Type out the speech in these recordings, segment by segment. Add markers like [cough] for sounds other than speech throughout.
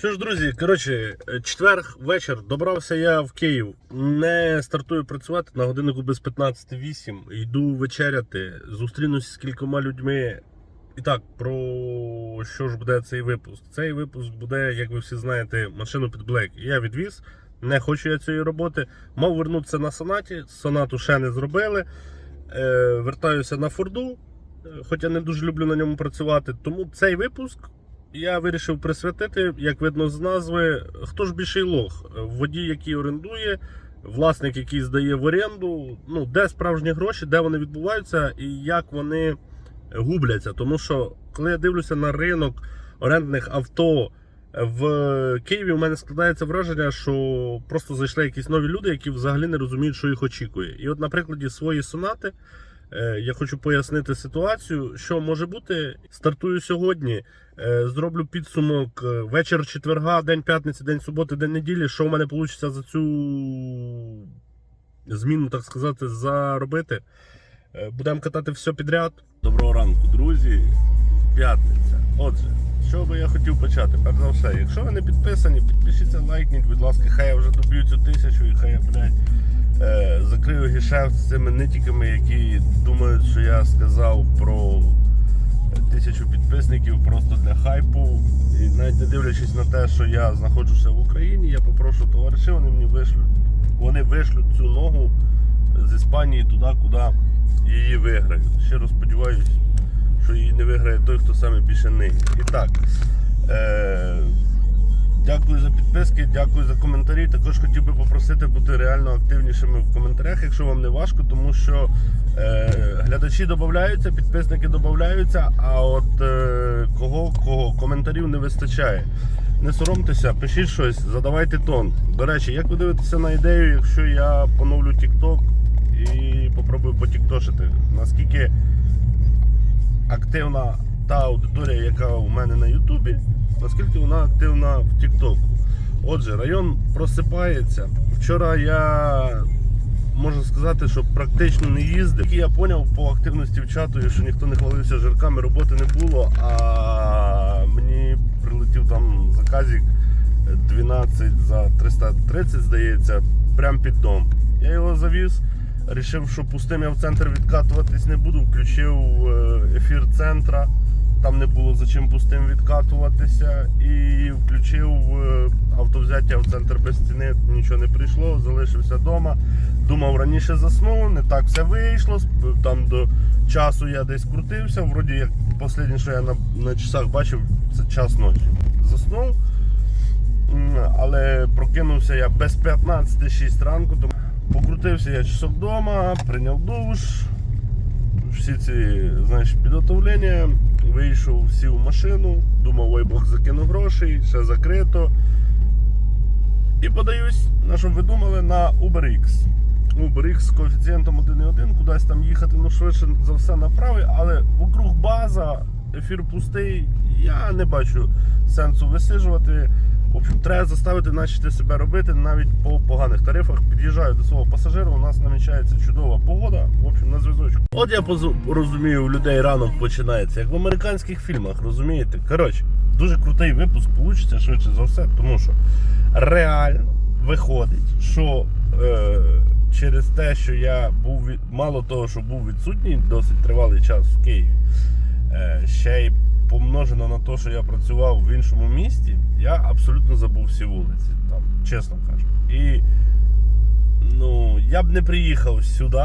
Що ж, друзі, коротше, четверг вечір добрався я в Київ. Не стартую працювати на годиннику без 15.08. Йду вечеряти, зустрінуся з кількома людьми. І так, про що ж буде цей випуск? Цей випуск буде, як ви всі знаєте, машину під Black. Я відвіз, не хочу я цієї роботи. Мав вернутися на сонаті. Сонату ще не зробили. Е, вертаюся на Форду, е, хоча не дуже люблю на ньому працювати. Тому цей випуск я вирішив присвятити, як видно з назви, хто ж більший лох? Водій, який орендує, власник, який здає в оренду, ну, де справжні гроші, де вони відбуваються і як вони губляться. Тому що, коли я дивлюся на ринок орендних авто в Києві, у мене складається враження, що просто зайшли якісь нові люди, які взагалі не розуміють, що їх очікує. І от, на прикладі своєї сонати. Е, Я хочу пояснити ситуацію, що може бути. Стартую сьогодні. е, Зроблю підсумок е, вечір четверга, день п'ятниці, день суботи, день неділі. Що в мене вийде за цю зміну, так сказати, заробити. Будемо катати все підряд. Доброго ранку, друзі. П'ятниця. Отже, що би я хотів почати? Перш за все, якщо ви не підписані, підпишіться, лайкніть, будь ласка, хай я вже доб'ю цю тисячу і хай я, блядь, закрию гешефт з цими нитіками, які думають, що я сказав про тисячу підписників просто для хайпу. І навіть не дивлячись на те, що я знаходжуся в Україні, я попрошу товаришів, вони мені вишлють, вони вишлють цю ногу з Іспанії туди, куди її виграють. Щиро сподіваюся, що її не виграє той, хто саме більше ниє. І так. Е- Дякую за підписки, дякую за коментарі. Також хотів би попросити бути реально активнішими в коментарях, якщо вам не важко, тому що е, глядачі додаються, підписники додаються, а от е, кого, кого коментарів не вистачає. Не соромтеся, пишіть щось, задавайте тон. До речі, як ви дивитеся на ідею, якщо я поновлю TikTok і попробую потіктошити, наскільки активна та аудиторія, яка у мене на Ютубі, наскільки вона активна в Тіктоку. Отже, район просипається. Вчора я можу сказати, що практично не їздив. Я зрозумів по активності в чату, що ніхто не хвалився жирками, роботи не було, а мені прилетів там заказик 12 за 330, здається, прямо під дом. Я його завіз. Рішив, що пустим я в центр відкатуватись не буду. Включив е, ефір центра. Там не було за чим пустим відкатуватися. І включив е, автовзяття в центр без ціни. Нічого не прийшло, залишився вдома. Думав, раніше заснув, не так все вийшло. Там до часу я десь крутився. Вроді як останнє, що я на, на часах бачив, це час ночі. Заснув. Але прокинувся я без 15-6 ранку. Тому покрутився я часок вдома, прийняв душ. Всі ці знаєш, підготовлення. Вийшов, сів в машину, думав, ой Бог закину грошей, ще закрито. І подаюсь, на що ви думали, на UberX. UberX з коефіцієнтом 1,1, кудись там їхати, ну швидше за все направи, але вокруг база, ефір пустий, я не бачу сенсу висиджувати. В общем, треба заставити начати себе робити навіть по поганих тарифах. Під'їжджаю до свого пасажира, у нас намічається чудова погода. В общем, на зв'язочку. От я розумію, у людей ранок починається, як в американських фільмах, розумієте? Коротше, дуже крутий випуск вийде швидше за все, тому що реально виходить, що е, через те, що я був від... мало того, що був відсутній досить тривалий час в Києві, е, ще й помножено на те, що я працював в іншому місті, я абсолютно забув всі вулиці, там, чесно кажу. І ну, я б не приїхав сюди.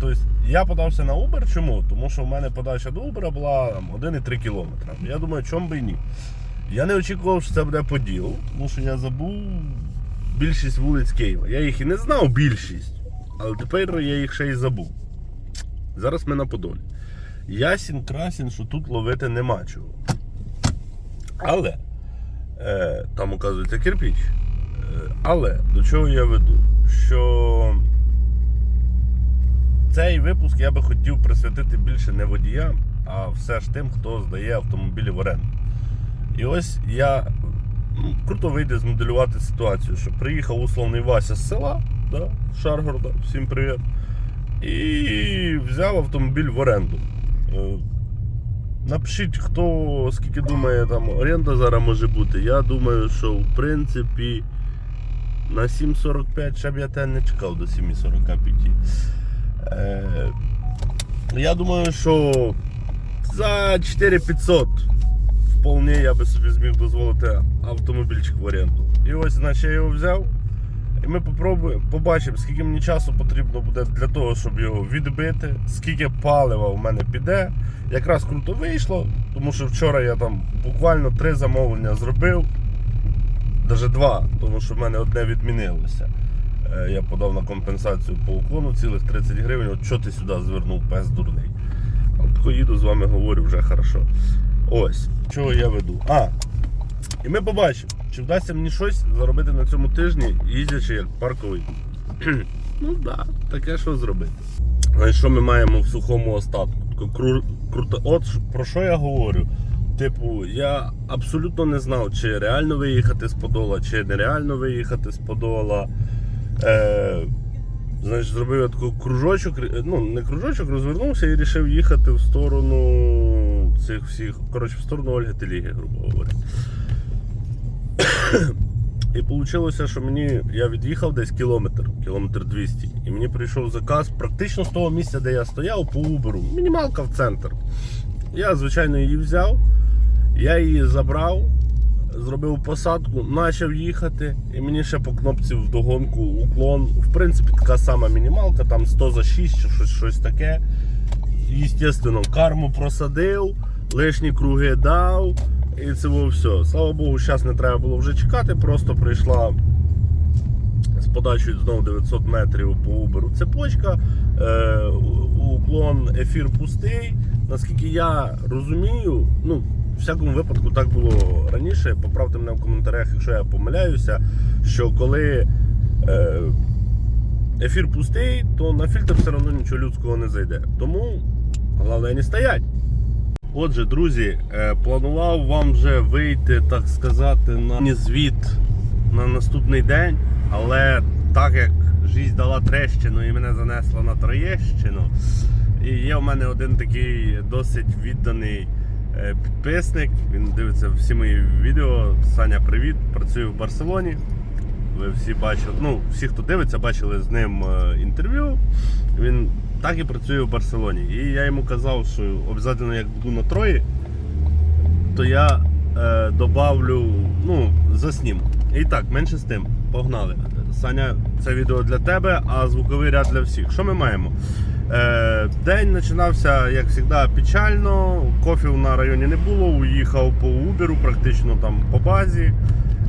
Тобто я подався на Uber. Чому? Тому що в мене подача до Uber була 1,3 кілометра. Я думаю, чому би і ні. Я не очікував, що це буде поділ, тому що я забув більшість вулиць Києва. Я їх і не знав більшість, але тепер я їх ще й забув. Зараз ми на Подолі. Ясін, красін, що тут ловити нема чого. Але е, там оказується кирпіч. Е, але до чого я веду? Що цей випуск я би хотів присвятити більше не водіям, а все ж тим, хто здає автомобілі в оренду. І ось я ну, круто вийде змоделювати ситуацію, що приїхав условний Вася з села, да, Шаргорода, всім привіт. І взяв автомобіль в оренду. Е, Напишіть, хто скільки думає, там оренда зараз може бути. Я думаю, що в принципі на 7.45 ще б я тебе не чекав до 7.45. Е, я думаю, що за 4500 вполне я би собі зміг дозволити автомобільчик в оренду. І ось, значить, я його взяв. І ми попробуємо, побачимо, скільки мені часу потрібно буде для того, щоб його відбити, скільки палива в мене піде. Якраз круто вийшло, тому що вчора я там буквально три замовлення зробив, навіть два, тому що в мене одне відмінилося. Е, Я подав на компенсацію по уклону цілих 30 гривень. От що ти сюди звернув, пес дурний. Тако їду з вами говорю вже хорошо. Ось, чого я веду. А, і ми побачимо, чи вдасться мені щось заробити на цьому тижні, їздячи як парковий. [clears throat] ну так, да, таке що зробити. І що ми маємо в сухому остатку? Кру, круто. От про що я говорю. Типу, я абсолютно не знав, чи реально виїхати з Подола, чи нереально виїхати з Подола. Е, значить, зробив я такий кружочок, ну не кружочок, розвернувся і вирішив їхати в сторону цих всіх, коротше, в сторону Ольги Теліги, грубо говоря. І вийшло, що мені я від'їхав десь кілометр, кілометр 200, і мені прийшов заказ практично з того місця, де я стояв, по Уберу. Мінімалка в центр. Я, звичайно, її взяв, я її забрав, зробив посадку, почав їхати, і мені ще по кнопці вдогонку уклон. В принципі, така сама мінімалка, там 100 за 6 чи щось, щось таке. Естественно, карму просадив, лишні круги дав. І це було все. Слава Богу, зараз не треба було вже чекати, просто прийшла з подачею знову 900 метрів по Уберу цепочка. Е, уклон ефір пустий. Наскільки я розумію, ну, в всякому випадку так було раніше. Поправте мене в коментарях, якщо я помиляюся, що коли е, ефір пустий, то на фільтр все одно нічого людського не зайде. Тому головне не стоять. Отже, друзі, е, планував вам вже вийти, так сказати, на звіт на наступний день, але так як життя дала трещину і мене занесла на Троєщину, і є в мене один такий досить відданий е, підписник. Він дивиться всі мої відео. Саня, привіт! Працюю в Барселоні. Ви всі бачили, ну, всі, хто дивиться, бачили з ним е, інтерв'ю. Він так і працює в Барселоні. І я йому казав, що обов'язково як буду на Трої, то я е, добавлю, ну, заснім. І так, менше з тим, погнали. Саня, це відео для тебе, а звуковий ряд для всіх. Що ми маємо? Е, день починався, як завжди, печально. Кофів на районі не було, уїхав по Уберу, практично там по базі.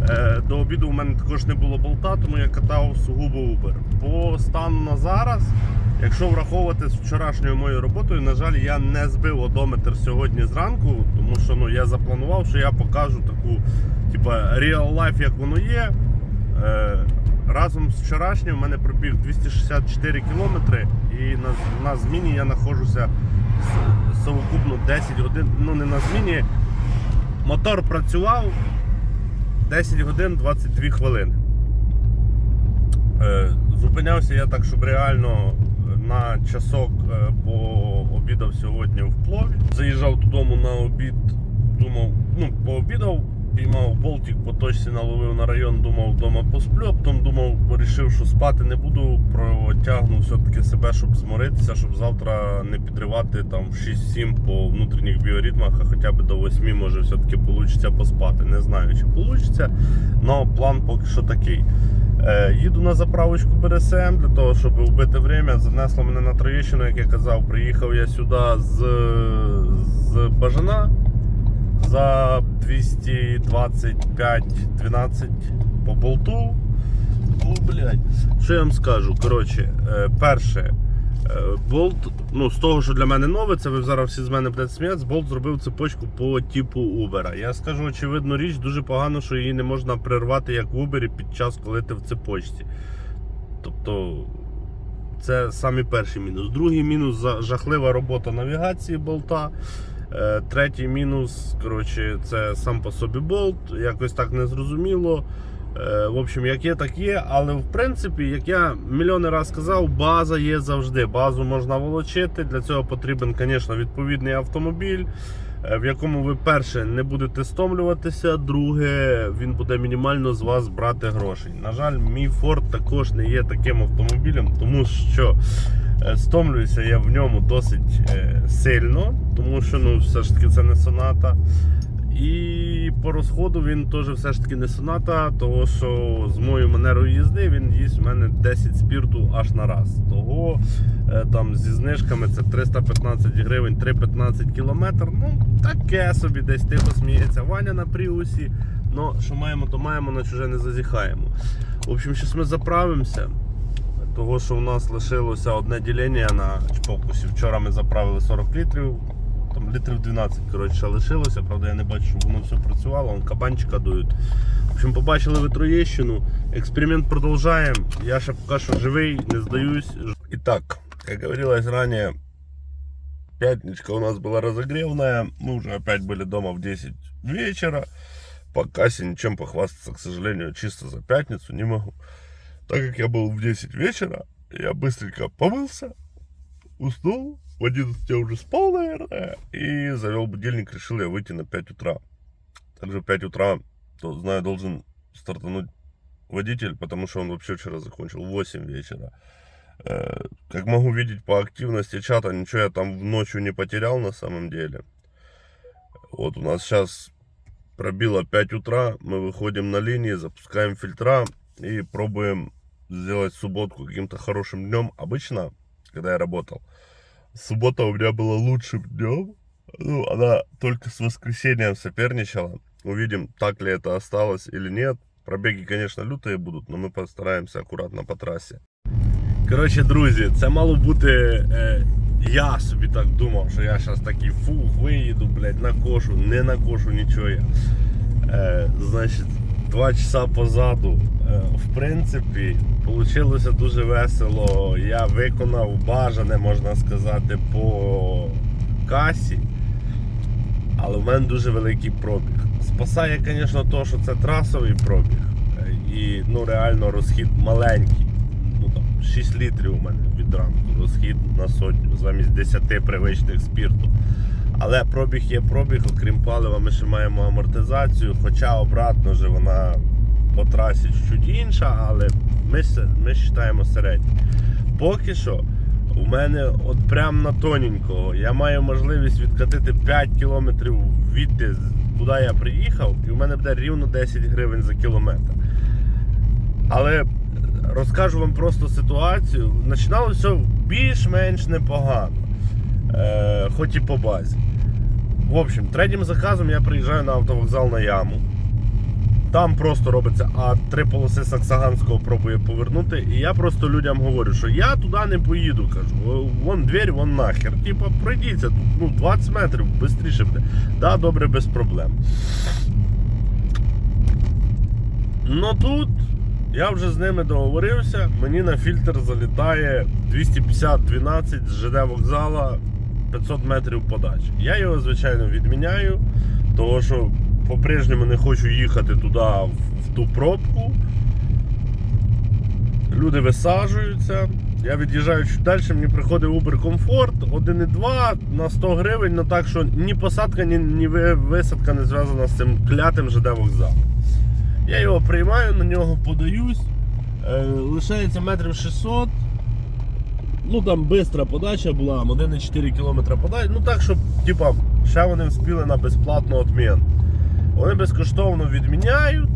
Е, До обіду у мене також не було болта, тому я катав сугубо Uber. По стану на зараз, якщо враховувати з вчорашньою моєю роботою, на жаль, я не збив одометр сьогодні зранку, тому що ну, я запланував, що я покажу таку, типа, real life, як воно є. Е, Разом з вчорашнім в мене пробіг 264 кілометри, і на, на зміні я знаходжуся совокупно 10 годин. Ну не на зміні. Мотор працював 10 годин 22 хвилини. Е, зупинявся я так, щоб реально на часок е, пообідав сьогодні в плові. Заїжджав додому на обід, думав, ну, пообідав, піймав болтик по точці, наловив на район, думав, вдома посплю, потім думав, вирішив, що спати не буду, протягну все-таки себе, щоб зморитися, щоб завтра не підривати там в 6-7 по внутрішніх біоритмах, а хоча б до 8 може все-таки вийде поспати. Не знаю, чи вийде, але план поки що такий. Е, їду на заправочку БРСМ для того, щоб вбити время. Занесло мене на Троєщину, як я казав. Приїхав я сюди з, з Бажана за 225-12 по болту. О, блядь. Що я вам скажу? Коротше, е, перше. е, Болт, ну з того, що для мене нове, це ви зараз всі з мене будете сміятися, Болт зробив цепочку по типу Uber. Я скажу очевидну річ, дуже погано, що її не можна прервати як в Uber під час, коли ти в цепочці. Тобто, це самий перший мінус. Другий мінус жахлива робота навігації болта. Е, Третій мінус, коротше, це сам по собі болт, якось так незрозуміло. Е, В общем, як є, так є. Але в принципі, як я мільйони раз сказав, база є завжди. Базу можна волочити. Для цього потрібен, звісно, відповідний автомобіль. е, в якому ви перше не будете стомлюватися, друге, він буде мінімально з вас брати грошей. На жаль, мій Ford також не є таким автомобілем, тому що е, стомлююся я в ньому досить сильно, тому що ну, все ж таки це не соната. І по розходу він теж все ж таки не соната, тому що з моєю манерою їзди він їсть в мене 10 спірту аж на раз. Того е, там зі знижками це 315 гривень, 3,15 кілометр. Ну, таке собі десь тихо сміється. Ваня на пріусі. Ну, що маємо, то маємо, на чуже не зазіхаємо. В общем, зараз ми заправимося. Того, що у нас лишилося одне ділення на чпокусі. Вчора ми заправили 40 літрів, там літрів 12 коротше, лишилося. Правда, я не бачу, щоб воно все працювало, вон кабанчика дують. В общем, побачили ви Троєщину. Експеримент продовжаємо. Я ще поки що живий, не здаюсь. І так, як говорилось ранее, пятничка у нас была разогревная. Мы уже опять были дома в 10 вечера. По кассе ничем похвастаться, к сожалению, чисто за пятницу не могу. Так как я был в 10 вечера, я быстренько помылся, уснул, в 11 я уже спал, наверное, и завел будильник, решил я выйти на 5 утра. Также в 5 утра, то, знаю, должен стартануть водитель, потому что он вообще вчера закончил в 8 вечера. Э, Как могу видеть по активности чата, ничего я там в ночью не потерял на самом деле. Вот у нас сейчас пробило 5 утра, мы выходим на линии, запускаем фильтра и пробуем сделать субботку каким-то хорошим днем. Обычно, когда я работал, суббота у меня была лучшим днем. Ну, она только с воскресеньем соперничала. Увидим, так ли это осталось или нет. Пробеги, конечно, лютые будут, но мы постараемся аккуратно по трассе. Коротше, друзі, це мало бути. Е, я собі так думав, що я зараз такий фух, виїду, блядь, на кошу, не на кошу нічого я. Е, значить, два часа позаду. Е, в принципі, вийшло дуже весело. Я виконав бажане, можна сказати, по касі. Але в мене дуже великий пробіг. Спасає, звісно, то, що це трасовий пробіг. Е, І ну, реально розхід маленький. Ну, там, 6 літрів у мене від ранку розхід на сотню замість 10 привичних спірту. Але пробіг є пробіг, окрім палива, ми ще маємо амортизацію, хоча обратно вже вона по трасі чуть інша, але ми, ми вважаємо середню. Поки що у мене от прям на тоненького я маю можливість відкатити 5 кілометрів відти, куди я приїхав, і у мене буде рівно 10 гривень за кілометр. Але розкажу вам просто ситуацію. Починало все більш-менш непогано, е, хоч і по базі. В общем, третім заказом я приїжджаю на автовокзал на яму. Там просто робиться, а три полоси Саксаганського пробує повернути. І я просто людям говорю, що я туди не поїду. Кажу, вон двір, вон нахер. Типа, пройдіться, ну, 20 метрів, швидше буде. Да, добре, без проблем. Ну тут я вже з ними договорився. Мені на фільтр залітає 250-12 з ЖД вокзала 500 метрів подачі. Я його, звичайно, відміняю, тому що по-прежньому не хочу їхати туди в, ту пробку. Люди висаджуються. Я від'їжджаю чуть далі, мені приходить Uber Comfort 1,2 на 100 гривень, ну так що ні посадка, ні, ні висадка не зв'язана з цим клятим ЖД вокзалом. Я його приймаю, на нього подаюсь. Е, лишається метрів 600. Ну там бистра подача була, 1,4 км подача. Ну так, щоб типа, ще вони вспіли на безплатну обмін. Вони безкоштовно відміняють.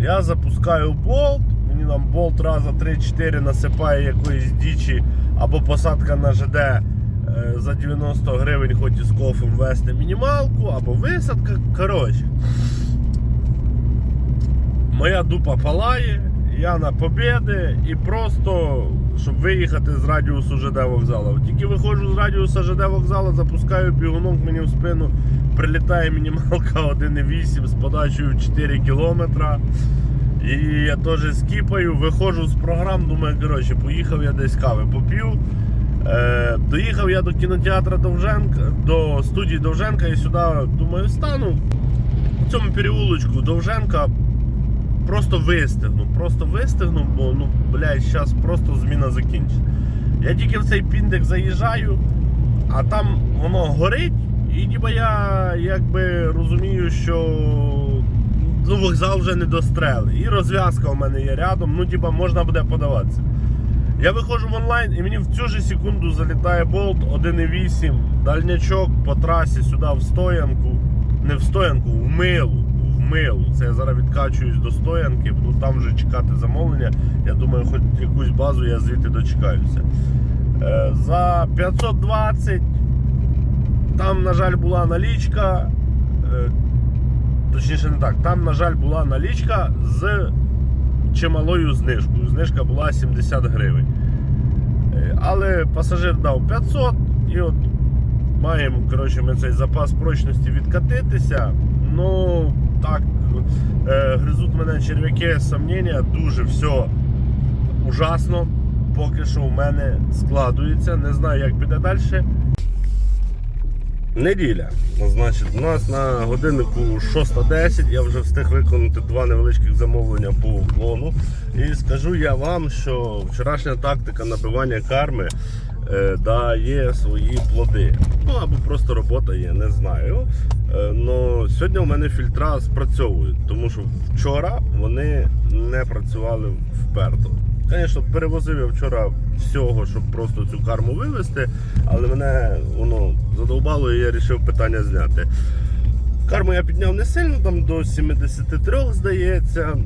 Я запускаю болт, мені там болт раза 3-4 насипає якоїсь дічі або посадка на ЖД е, за 90 гривень, хоч і з кофем вести мінімалку, або висадка. Коротше. Моя дупа палає, я на побєди і просто, щоб виїхати з радіусу ЖД вокзалу. Тільки виходжу з радіуса ЖД вокзалу, запускаю бігунок, мені в спину прилітає мінімалка [laughs] 1,8 з подачею 4 кілометра. І я теж скіпаю, виходжу з програм, думаю, коротше, поїхав я десь кави попів. Е, доїхав я до кінотеатру Довженка, до студії Довженка і сюди, думаю, стану в цьому переулочку Довженка просто вистигну, просто вистигну, бо ну, блядь, зараз просто зміна закінчиться. Я тільки в цей піндик заїжджаю, а там воно горить І ніби я якби розумію, що ну, вокзал вже не дострели. І розв'язка у мене є рядом, ну типа можна буде подаватися. Я виходжу в онлайн і мені в цю ж секунду залітає болт 1.8, дальнячок по трасі сюди в стоянку. Не в стоянку, в милу. Милу. Це я зараз відкачуюсь до стоянки, буду там вже чекати замовлення. Я думаю, хоч якусь базу я звідти дочекаюся. Е, За 520 там, на жаль, була налічка. е, Точніше, не так. Там, на жаль, була налічка з чималою знижкою. Знижка була 70 гривень. Е, Але пасажир дав 500 і от маємо коротше, ми цей запас прочності відкатитися. Ну, так, е, гризуть мене черв'яки сомнення, дуже все ужасно. Поки що в мене складується. Не знаю, як піде далі. Неділя. Значить, у нас на годиннику 6.10. Я вже встиг виконати два невеличких замовлення по уклону. І скажу я вам, що вчорашня тактика набивання карми е, дає свої плоди. Ну або просто робота є, не знаю. Е, но сьогодні у мене фільтра спрацьовують, тому що вчора вони не працювали вперто. Звісно, перевозив я вчора всього, щоб просто цю карму вивезти, але мене воно задовбало і я вирішив питання зняти. Карму я підняв не сильно, там до 73, здається.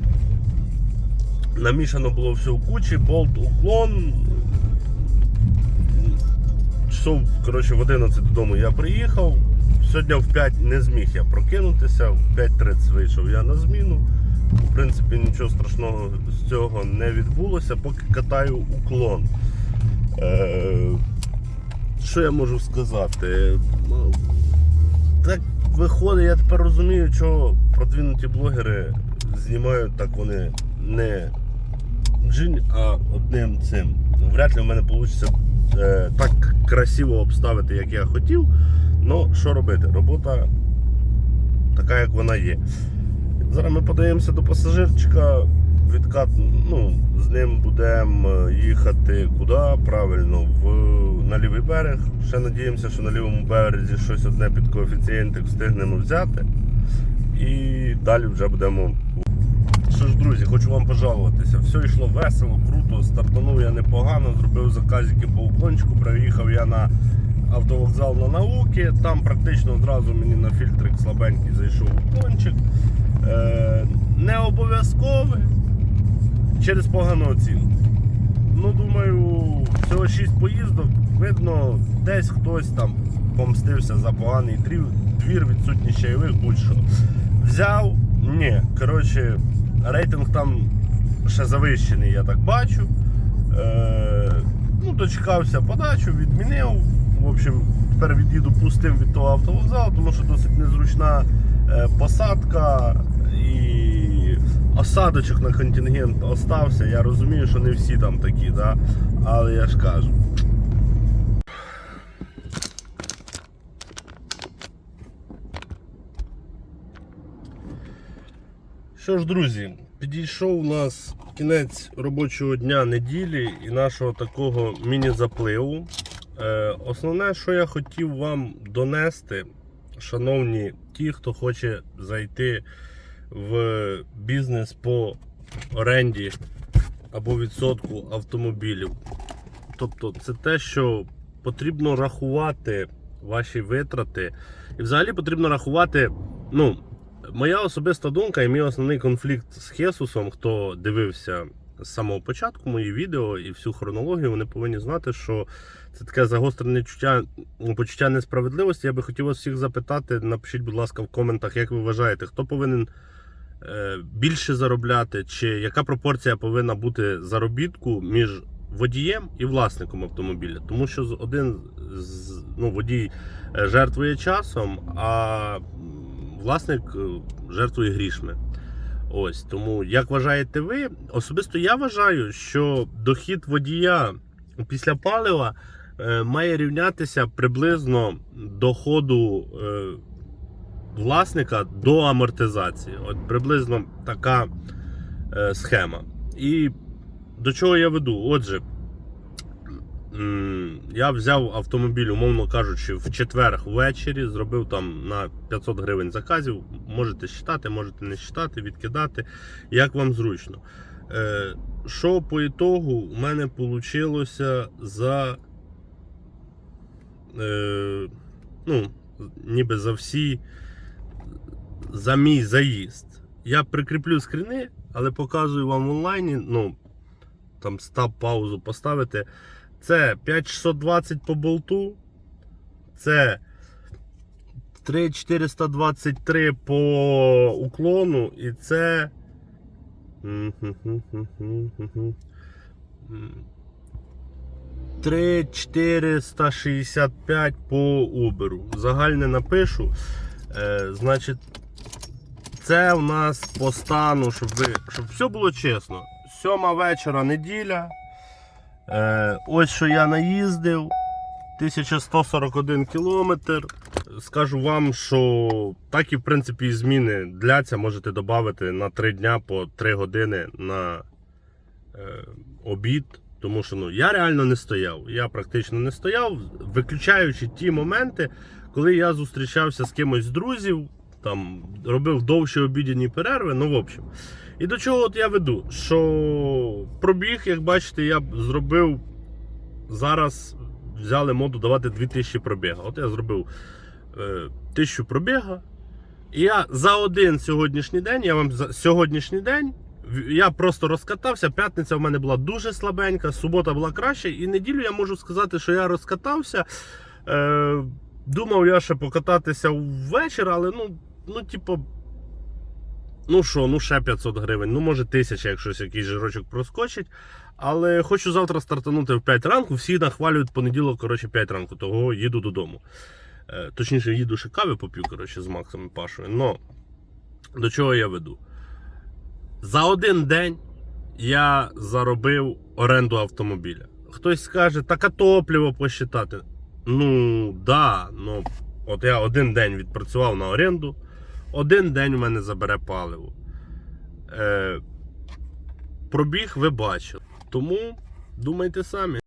Намішано було все в кучі, болт, уклон. Часов, коротше, в 11 додому я приїхав. Сьогодні в 5 не зміг я прокинутися, в 5.30 вийшов я на зміну. В принципі, нічого страшного з цього не відбулося, поки катаю уклон. Е, що я можу сказати? Так виходить, я тепер розумію, що продвинуті блогери знімають так вони не джинь, а одним цим. Вряд ли в мене вийде е, так красиво обставити, як я хотів. Ну, що робити? Робота така, як вона є. Зараз ми подаємося до пасажирчика. Відкат, ну, з ним будемо їхати куди? Правильно, в, на лівий берег. Ще надіємося, що на лівому березі щось одне під коефіцієнтик встигнемо взяти. І далі вже будемо. Що ж, друзі, хочу вам пожалуватися. Все йшло весело, круто, стартанув я непогано, зробив заказики по уклончику, приїхав я на автовокзал на науки. Там практично одразу мені на фільтрик слабенький зайшов уклончик. Е, не обов'язковий через погану оцінку. Ну, думаю, всього 6 поїздок. Видно, десь хтось там помстився за поганий двір, двір відсутність чайових, будь-що. Взяв, ні, коротше, рейтинг там ще завищений, я так бачу. Е, ну, дочекався подачу, відмінив. В общем, тепер від'їду пустим від того автовокзалу, тому що досить незручна е, посадка і осадочок на контингент остався. Я розумію, що не всі там такі, да? але я ж кажу. Що ж, друзі, підійшов у нас кінець робочого дня неділі і нашого такого міні-запливу. Е, основне, що я хотів вам донести, шановні ті, хто хоче зайти в бізнес по оренді або відсотку автомобілів. Тобто, це те, що потрібно рахувати ваші витрати. І взагалі потрібно рахувати. ну, Моя особиста думка і мій основний конфлікт з Хесусом, хто дивився з самого початку мої відео і всю хронологію, вони повинні знати, що це таке загострене чуття, почуття несправедливості. Я би хотів вас всіх запитати. Напишіть, будь ласка, в коментах, як ви вважаєте, хто повинен е, більше заробляти, чи яка пропорція повинна бути заробітку між водієм і власником автомобіля. Тому що один з ну, водій е, жертвує часом, а власник е, жертвує грішми. Ось тому, як вважаєте ви? Особисто я вважаю, що дохід водія після палива е, має рівнятися приблизно доходу е, власника до амортизації. От приблизно така е, схема. І до чого я веду? Отже, я взяв автомобіль, умовно кажучи, в четвер ввечері, зробив там на 500 гривень заказів. Можете считати, можете не считати, відкидати, як вам зручно. Е, що по ітогу у мене вийшло за. Е, ну, ніби за всі. За мій заїзд. Я прикріплю скріни, але показую вам в онлайні. Ну, там став паузу поставити. Це 5620 по болту. Це 3423 по уклону. І це. 3465 по Uber. Загальне напишу. Е, значить, це у нас по стану, щоб ви, щоб все було чесно. Сьома вечора неділя. Е, ось що я наїздив. 1141 кілометр. Скажу вам, що так і в принципі і зміни дляться можете додати на 3 дня по 3 години на е, обід. Тому що ну, я реально не стояв. Я практично не стояв, виключаючи ті моменти, коли я зустрічався з кимось з друзів, там робив довші обідні перерви. Ну, в общем. І до чого от я веду? Що пробіг, як бачите, я зробив зараз. Взяли моду давати 2000 пробіга. От я зробив е, 1000 пробіга. І я за один сьогоднішній день, я вам за сьогоднішній день, я просто розкатався. П'ятниця в мене була дуже слабенька, субота була краще. І неділю я можу сказати, що я розкатався. Е, думав я ще покататися ввечері, але ну, ну, типу. Ну що, ну ще 500 гривень, ну може 1000, якщо якийсь жирочок проскочить. Але хочу завтра стартанути в 5 ранку. Всі нахвалюють понеділок, коротше, 5 ранку, того їду додому. Е, точніше, їду ще кави поп'ю, коротше, з Максом і Пашою. Но до чого я веду? За один день я заробив оренду автомобіля. Хтось скаже, так а топливо посчитати. Ну, да, ну, от я один день відпрацював на оренду, один день у мене забере паливо. Е, пробіг ви бачили. Тому думайте самі.